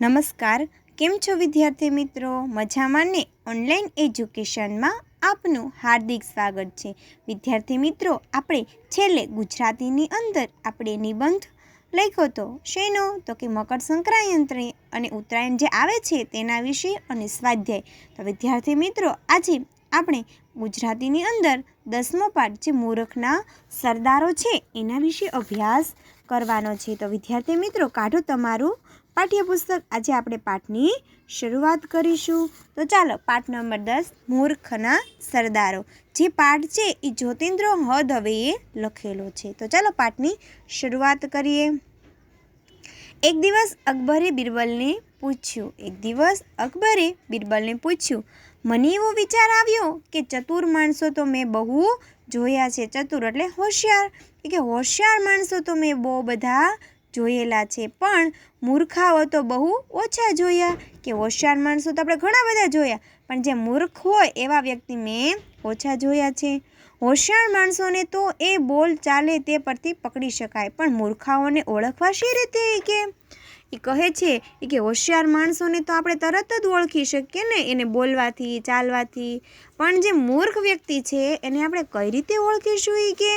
નમસ્કાર. કેમ છો વિદ્યાર્થી મિત્રો? મજામાં ને? ઓનલાઈન એજ્યુકેશનમાં આપનું હાર્દિક સ્વાગત છે. વિદ્યાર્થી મિત્રો, આપણે છેલ્લે ગુજરાતીની અંદર આપણે નિબંધ લખ્યો હતો શેનો? તો કે મકર સંક્રાંતિ અને ઉત્તરાયણ જે આવે છે તેના વિશે અને સ્વાધ્યાય. તો વિદ્યાર્થી મિત્રો, આજે આપણે ગુજરાતીની અંદર દસમો પાઠ જે મૂર્ખના સરદારો છે એના વિશે અભ્યાસ કરવાનો છે. તો વિદ્યાર્થી મિત્રો, કાઢો તમારું પાઠ્યપુસ્તક. આજે આપણે પાઠની શરૂઆત કરીશું. તો ચાલો, પાઠ નંબર દસ, મૂર્ખના સરદારો. જે પાઠ છે એ જ્યોતિન્દ્ર હદ હવેએ લખેલો છે. તો ચાલો, પાઠની શરૂઆત કરીએ. એક દિવસ અકબરે બિરબલને પૂછ્યું. એક દિવસ અકબરે બિરબલને પૂછ્યું, મને એવો વિચાર આવ્યો કે ચતુર માણસો તો મેં બહુ જોયા છે. ચતુર એટલે હોશિયાર. કે, હોશિયાર માણસો તો મેં બહુ બધા જોયેલા છે. પણ મૂર્ખાઓ તો બહુ ઓછા જોયા કે હોશિયાર માણસો તો આપણે ઘણા બધા જોયા. પણ જે મૂર્ખ હોય એવા વ્યક્તિ મેં ઓછા જોયા છે. હોશિયાર માણસોને તો એ બોલ ચાલે તે પરથી પકડી શકાય. પણ મૂર્ખાઓને ઓળખવા શી રીતે કે? એ કહે છે કે હોશિયાર માણસોને તો આપણે તરત જ ઓળખી શકીએ ને એને બોલવાથી, ચાલવાથી. પણ જે મૂર્ખ વ્યક્તિ છે એને આપણે કઈ રીતે ઓળખીશું એ કે?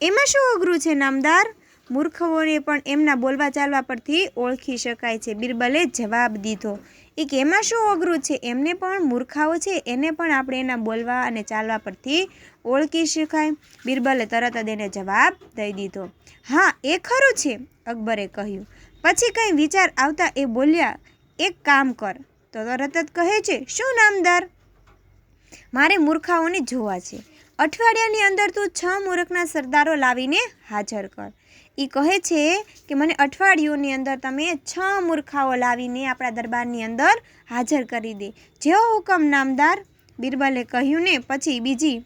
એમાં શું અઘરું છે, નામદાર? મૂર્ખોને પણ એમના બોલવા ચાલવા પરથી ઓળખી શકાય છે. બિરબલે જવાબ દીધો, એ કેમાં શું અઘરું છે? એમને પણ મૂર્ખાઓ છે. એને પણ આપણે એના બોલવા અને ચાલવા પરથી ઓળખી શકાય. બિરબલે તરત જ એને જવાબ દઈ દીધો, હા, એ ખરું છે, અકબરે કહ્યું. પછી કંઈ વિચાર આવતા એ બોલ્યા, એક કામ કર. તો તરત જ કહે છે, શું નામદાર? મારે મૂર્ખાઓને જોવા છે. અઠવાડિયાની અંદર તું છ મૂર્ખના સરદારો લાવીને હાજર કર. એ કહે છે કે મને અઠવાડિયુંની અંદર તમે છ મૂર્ખાઓ લાવીને આપણા દરબારની અંદર હાજર કરી દે. જેવો હુકમ નામદાર બિરબલે કહ્યું ને, પછી બીજી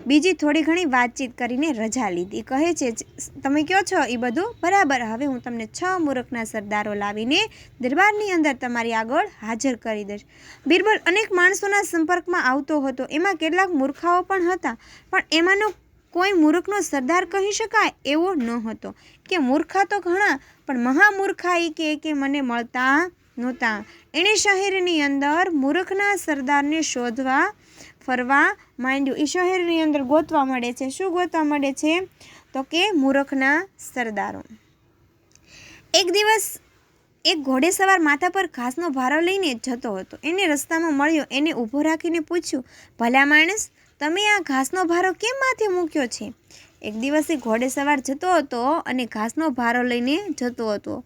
બીજી થોડી ઘણી વાતચીત કરીને રજા લીધી. કહે છે, તમે કહો છો? એ બધું, બરાબર, હવે હું તમને છ મૂર્ખના સરદારો લાવીને દરબારની અંદર તમારી આગળ હાજર કરી દઈશ. બિરબલ અનેક માણસોના સંપર્કમાં આવતો હતો. એમાં કેટલાક મૂર્ખાઓ પણ હતા, પણ એમાંનો કોઈ મૂર્ખનો સરદાર કહી શકાય એવો ન હતો. કે મૂર્ખા તો ઘણા, પણ મહામૂર્ખાઈ કે કે મને મળતા નહોતા. એણે શહેરની અંદર મૂર્ખના સરદારને શોધવા, ફરવા માંડ્યું. એ શહેરની અંદર ગોતવા મળે છે. શું ગોતવા મળે છે? તો કે મૂર્ખના સરદારો. એક દિવસ એક ઘોડેસવાર માથા પર ઘાસનો ભારો લઈને જતો હતો. એને રસ્તામાં મળ્યો. એને ઊભો રાખીને પૂછ્યું, ભલા માણસ તમે આ ઘાસનો ભારો કેમ માથે મૂક્યો છે? એક દિવસે ઘોડે સવાર જતો હતો અને ઘાસનો ભારો લઈને જતો હતો.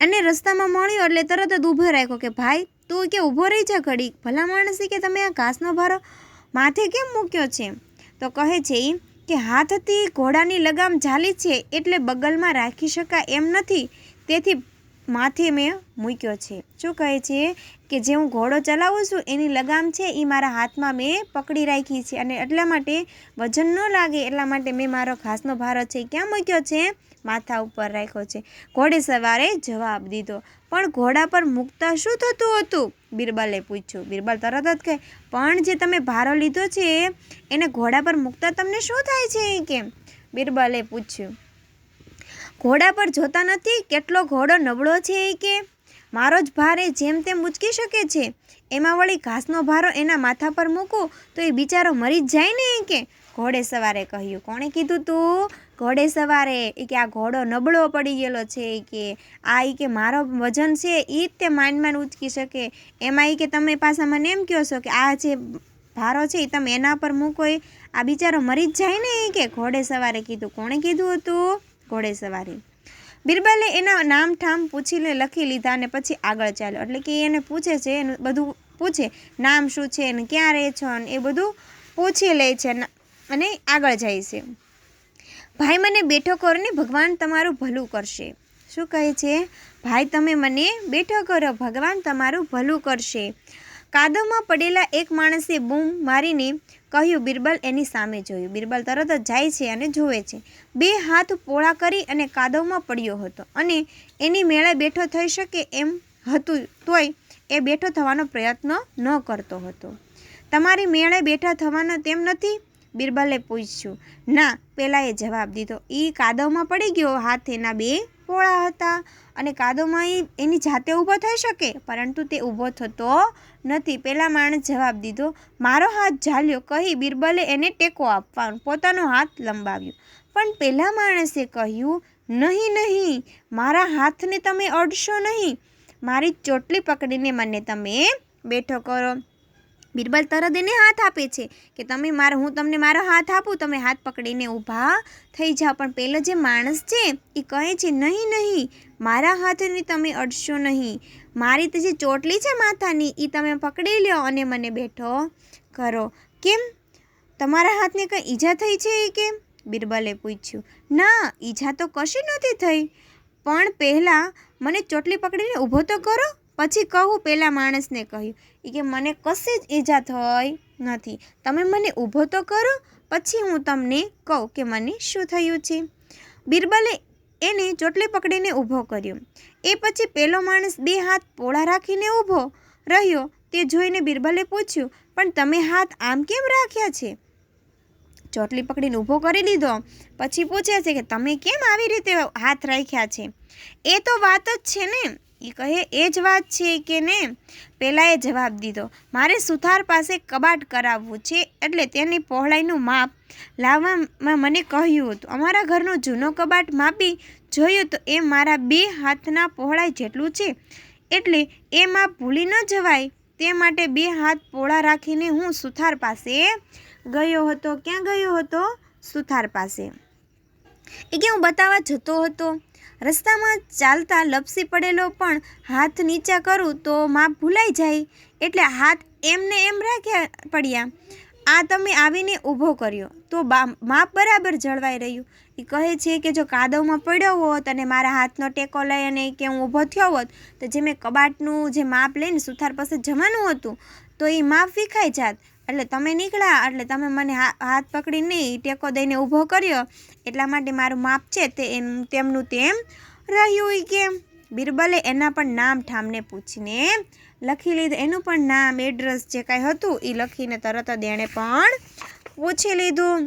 અને રસ્તામાં મળ્યો એટલે તરત જ ઊભો રાખ્યો કે, ભાઈ, તું કે ઊભો રહી જા ઘડી ભલા માણસી કે તમે આ ઘાસનો ભારો માથે કેમ મૂક્યો છે? તો કહે છે કે, હાથથી ઘોડાની લગામ ઝાલી છે એટલે બગલમાં રાખી શકાય એમ નથી. તેથી માથે મેં મૂક્યો છે. શું કહે છે કે જે હું ઘોડો ચલાવું છું, એની લગામ છે એ મારા હાથમાં મેં પકડી રાખી છે અને એટલા માટે વજન ન લાગે, એટલા માટે મેં મારો ઘાસનો ભારો છે ક્યાં મૂક્યો છે? માથા ઉપર રાખ્યો છે. ઘોડે સવારે જવાબ દીધો. પણ ઘોડા પર મૂકતા શું થતું હતું? બિરબલે પૂછ્યું. બિરબલ તરત જ કહે, પણ જે તમે ભારો લીધો છે, એને ઘોડા પર મૂકતા તમને શું થાય છે? કેમ? બિરબલે પૂછ્યું. ઘોડા પર જોતા નથી, કેટલો ઘોડો નબળો છે એ કે? મારો જ ભારે જેમ તેમ ઉચકી શકે છે. એમાં વળી ઘાસનો ભારો એના માથા પર મૂકું, તો એ બિચારો મરી જ જાય ને કે? ઘોડે સવારે કહ્યું. કોણે કીધું તું? ઘોડે સવારે. એ કે આ ઘોડો નબળો પડી ગયેલો છે એ કે. આ એ કે મારો વજન છે એ જ તે માંડ માંડ ઉચકી શકે. એમાં એ કે તમે પાછા મને એમ કહો છો કે આ જે ભારો છે એ તમે એના પર મૂકો એ? આ બિચારો મરી જ જાય ને એ કે? ઘોડે સવારે કીધું. કોણે કીધું હતું? ઘોડે સવારી. બિરબલે એના નામ ઠામ પૂછીને લખી લીધા અને પછી આગળ ચાલ્યો. એટલે કે એને પૂછે છે, એનું બધું પૂછે, નામ શું છે ને ક્યાં રહે છો ને એ બધું પૂછી લે છે અને આગળ જાય છે. ભાઈ, મને બેઠો કરો ને, ભગવાન તમારું ભલું કરશે. શું કહે છે? ભાઈ, તમે મને બેઠો કરો, ભગવાન તમારું ભલું કરશે. કાદવમાં પડેલા એક માણસે બૂમ મારીને કહ્યું, બિરબલ એની સામે જોયું. બિરબલ તરત જ જાય છે અને જુએ છે. બે હાથ પોળા કરી અને કાદવમાં પડ્યો હતો અને એની મેળે બેઠો થઈ શકે એમ હતું તોય એ બેઠો થવાનો પ્રયત્ન ન કરતો હતો. તમારી મેળે બેઠા થવાનો તેમ નથી? બિરબલે પૂછ્યું. ના. પેલાએ જવાબ દીધો. એ કાદવમાં પડી ગયો. હાથ એના બે પોળા હતા અને કાદવમાં એ એની જાતે ઊભો થઈ શકે, પરંતુ તે ઊભો થતો નથી. પેલા માણસ જવાબ દીધો, મારો હાથ ઝાલ્યો, કહી બિરબલે એને ટેકો આપવાનો પોતાનો હાથ લંબાવ્યો. પણ પેલા માણસે કહ્યું, નહીં નહીં, મારા હાથને તમે અડશો નહીં. મારી ચોટલી પકડીને મને તમે બેઠો કરો. બિરબલ તરત એને હાથ આપે છે કે તમે મારો, હું તમને મારો હાથ આપું, તમે હાથ પકડીને ઊભા થઈ જાઓ. પણ પેલો જે માણસ છે, એ કહે છે, નહીં નહીં, મારા હાથને તમે અડશો નહીં. મારી જે ચોટલી છે માથાની એ તમે પકડી લ્યો અને મને બેઠો કરો. કેમ? તમારા હાથને કંઈ ઈજા થઈ છે એ કેમ? બિરબલે પૂછ્યું. ના, ઈજા તો કશી નથી થઈ. પણ પહેલાં મને ચોટલી પકડીને ઊભો તો કરો. પછી કહું પેલા માણસને કહ્યું એ કે મને કશી જ ઈજા થઈ નથી. તમે મને ઊભો તો કરો, પછી હું તમને કહું કે મને શું થયું છે. બિરબલે એને ચોટલી પકડીને ઊભો કર્યો. એ પછી પેલો માણસ બે હાથ પોળા રાખીને ઊભો રહ્યો. તે જોઈને બિરબલે પૂછ્યું, પણ તમે હાથ આમ કેમ રાખ્યા છે? ચોટલી પકડીને ઊભો કરી દીધો. પછી પૂછે છે કે, તમે કેમ આવી રીતે હાથ રાખ્યા છે? એ તો વાત જ છે ને. એ કહે, એ જ વાત છે કે ને? પહેલાંએ જવાબ દીધો, મારે સુથાર પાસે કબાટ કરાવવું છે એટલે તેની પહોળાઈનું માપ. લાવવામાં મને કહ્યું હતું, અમારા ઘરનો જૂનો કબાટ માપી જોયું તો એ મારા બે હાથના પહોળાઈ જેટલું છે એટલે એ માપ ભૂલી ન જવાય. તે માટે બે હાથ પોળા રાખીને હું સુથાર પાસે ગયો હતો. ક્યાં ગયો હતો? સુથાર પાસે. એ કે હું બતાવવા જતો હતો. રસ્તામાં ચાલતા લપસી પડેલો પણ હાથ નીચા કરું તો માપ ભૂલાઈ જાય. એટલે હાથ એમને એમ રાખ્યા પડ્યા. આ તમે આવીને ઊભો કર્યો. તો માપ બરાબર જળવાઈ રહ્યું. એ કહે છે કે જો કાદવમાં પડ્યો હોત અને મારા હાથનો ટેકો લઈ અને કે હું ઊભો થયો હોત, તો જે મેં કબાટનું જે માપ લઈને સુથાર પાસે જવાનું હતું, તો એ માપ વિખાઈ જાત. એટલે તમે નીકળ્યા, એટલે તમે મને હાથ પકડીને ટેકો દઈને ઊભો કર્યો. એટલા માટે મારું માપ છે તે એમ, તેમનું તેમ રહ્યું એ કેમ? બિરબલે એના પણ નામ ઠામને પૂછીને લખી લીધું. એનું પણ નામ, એડ્રેસ જે કાંઈ હતું એ લખીને તરત જ એણે પણ પૂછી લીધું.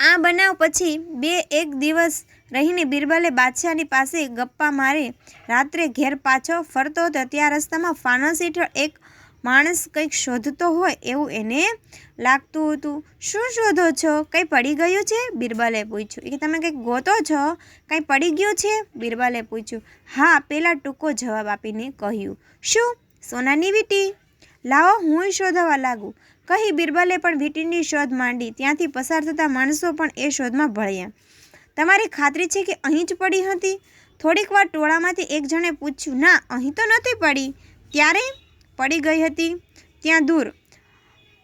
આ બનાવ પછી બે એક દિવસ રહીને બિરબલે બાદશાહની પાસે ગપ્પા મારે. રાત્રે ઘેર પાછો ફરતો હતો ત્યાં રસ્તામાં ફાનસ હેઠળ એક માણસ કંઈક શોધતો હોય એવું એને લાગતું હતું. શું શોધો છો? કંઈ પડી ગયું છે? બિરબલે પૂછ્યું. કે તમે કંઈક ગોતો છો? કંઈ પડી ગયું છે? બિરબલે પૂછ્યું. હા, પેલા ટૂંકો જવાબ આપીને કહ્યું. શું? સોનાની વીંટી? લાવો, હું શોધવા લાગું. કહી બિરબલે પણ વીટીની શોધ માંડી. ત્યાંથી પસાર થતા માણસો પણ એ શોધમાં ભળ્યા. તમારી ખાતરી છે કે અહીં જ પડી હતી? થોડીક વાર ટોળામાંથી એક જણે પૂછ્યું. ના, અહીં તો નથી પડી. ત્યારે પડી ગઈ હતી. ત્યાં દૂર.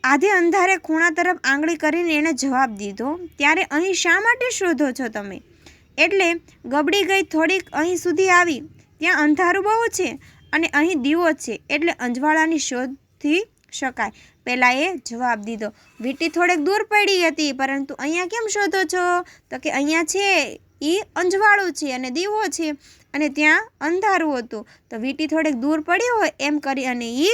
આધે અંધારે ખૂણા તરફ આંગળી કરીને એણે જવાબ દીધો, ત્યારે અહીં શા માટે શોધો છો તમે? એટલે ગબડી ગઈ થોડીક અહીં સુધી આવી. ત્યાં અંધારું બહુ છે અને અહીં દીવો છે, એટલે અંજવાળાની શોધથી શકાય. પહેલાં એ જવાબ દીધો, વીંટી થોડેક દૂર પડી હતી, પરંતુ અહીંયા કેમ શોધો છો? તો કે અહીંયા છે એ અંજવાળું છે અને દીવો છે. અને ત્યાં અંધારું હતું. તો વીંટી થોડેક દૂર પડી હોય એમ કરી અને એ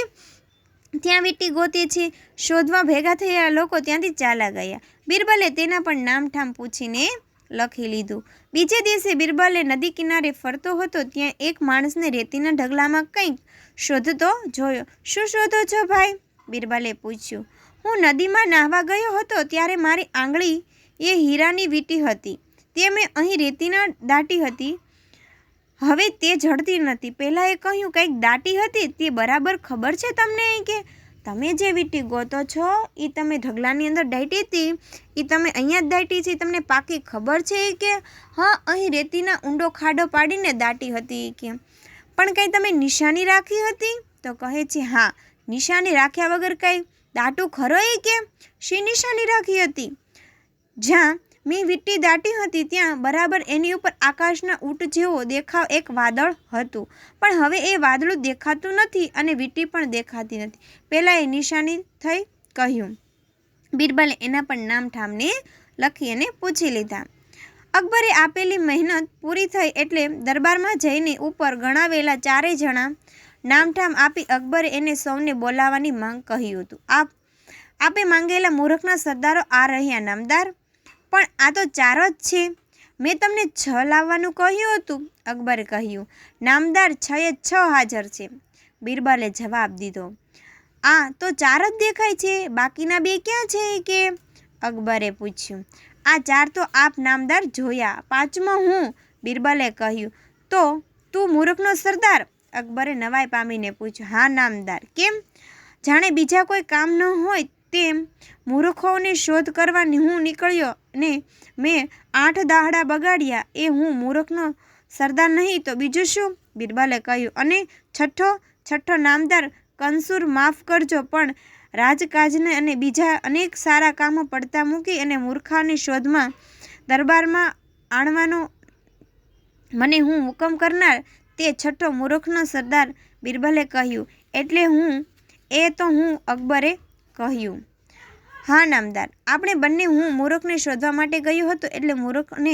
ત્યાં વીંટી ગોતી છે. શોધવા ભેગા થયેલા લોકો ત્યાંથી ચાલા ગયા. બિરબલે તેના પણ નામઠામ પૂછીને લખી લીધું. બીજે દિવસે બિરબલે નદી કિનારે ફરતો હતો ત્યાં એક માણસને રેતીના ઢગલામાં કંઈક શોધતો જોયો. શું શોધો છો ભાઈ? બિરબલે પૂછ્યું. હું નદીમાં નાહવા ગયો હતો ત્યારે મારી આંગળી એ હીરાની વીંટી હતી. તે મેં અહીં રેતીના દાટી હતી. હવે તે જડતી નથી. પહેલાં એ કહ્યું, કંઈક દાટી હતી? તે બરાબર ખબર છે તમને કે તમે જે વીંટી ગોતો છો એ તમે ઢગલાની અંદર દાટી હતી? એ તમે અહીંયા જ દાટી છે? તમને પાકી ખબર છે કે હા, અહીં રેતીના ઊંડો ખાડો પાડીને દાટી હતી કે. પણ કંઈ તમે નિશાની રાખી હતી? તો કહે છે, હા, નિશાની રાખ્યા વગર કંઈ દાટું ખરો એ કે? શી નિશાની રાખી હતી? જ્યાં મેં વીંટી દાટી હતી ત્યાં બરાબર એની ઉપર આકાશના ઊંટ જેવો દેખાવ એક વાદળ હતું. પણ હવે એ વાદળું દેખાતું નથી અને વીંટી પણ દેખાતી નથી. પહેલાં એ નિશાની થઈ કહ્યું. બિરબલે એના પણ નામ ઠામને લખી અને પૂછી લીધા. અકબરે આપેલી મહેનત પૂરી થઈ એટલે દરબારમાં જઈને ઉપર ગણાવેલા ચારેય જણા નામઠામ આપી અકબરે એને સૌને બોલાવવાની માંગ કહ્યું હતું. આપ, આપે માંગેલા મૂર્ખના સરદારો આ રહ્યા, નામદાર પણ આ તો ચાર જ છે. મેં તમને છ લાવવાનું કહ્યું હતું, અકબરે કહ્યું. નામદાર છ એ છ હાજર છે. બિરબલે જવાબ દીધો. આ તો ચાર જ દેખાય છે, બાકીના બે ક્યાં છે કે? અકબરે પૂછ્યું. આ ચાર તો આપ નામદાર જોયા, પાંચમો હું, બિરબલે કહ્યું. તો તું મૂર્ખનો સરદાર? અકબરે નવાઈ પામીને પૂછ્યું. હા, નામદાર. કેમ? જાણે બીજા કોઈ કામ ન હોય તેમ મૂર્ખોની શોધ કરવાની હું નીકળ્યો ને મેં આઠ દાહડા બગાડ્યા એ હું મૂર્ખનો સરદાર નહીં તો બીજું શું? બિરબલે કહ્યું. અને છઠ્ઠો છઠ્ઠો નામદાર, કંસુર માફ કરજો, પણ રાજકાજને અને બીજા અનેક સારા કામો પડતા મૂકી અને મૂર્ખાની શોધમાં, દરબારમાં આણવાનો મને હું હુકમ કરનાર તે છઠ્ઠો મૂર્ખનો સરદાર, બિરબલે કહ્યું. એટલે હું, એ તો હું અકબરે કહ્યું. હા, નામદાર. આપણે બંને હું મૂર્ખને શોધવા માટે ગયો હતો એટલે મૂર્ખને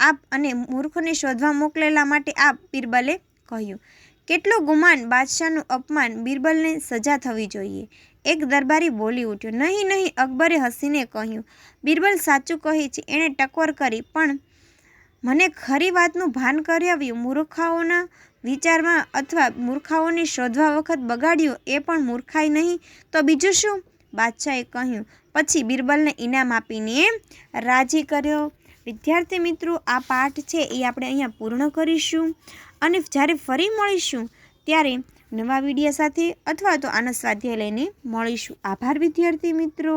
આપ અને મૂર્ખને શોધવા મોકલેલા માટે આપ બિરબલે કહ્યું. કેટલું ગુમાન બાદશાહનું અપમાન બિરબલને સજા થવી જોઈએ. એક દરબારી બોલી ઉઠ્યો. નહીં નહીં, અકબરે હસીને કહ્યું. બિરબલ સાચું કહે છે, એણે ટકોર કરી, પણ મને ખરી વાતનું ભાન કરાવ્યું મૂર્ખાઓના વિચારમાં અથવા મૂર્ખાઓને શોધવા વખત બગાડ્યો એ પણ મૂર્ખાઈ નહીં. તો બીજું શું? બાદશાહે કહ્યું, પછી બિરબલને ઇનામ આપીને રાજી કર્યો. વિદ્યાર્થી મિત્રો, આ પાઠ છે એ આપણે અહીંયા પૂર્ણ કરીશું અને જ્યારે ફરી મળીશું, ત્યારે નવા વિડીયા સાથે અથવા તો આના સ્વાધ્યાય લઈને મળીશું. આભાર વિદ્યાર્થી મિત્રો.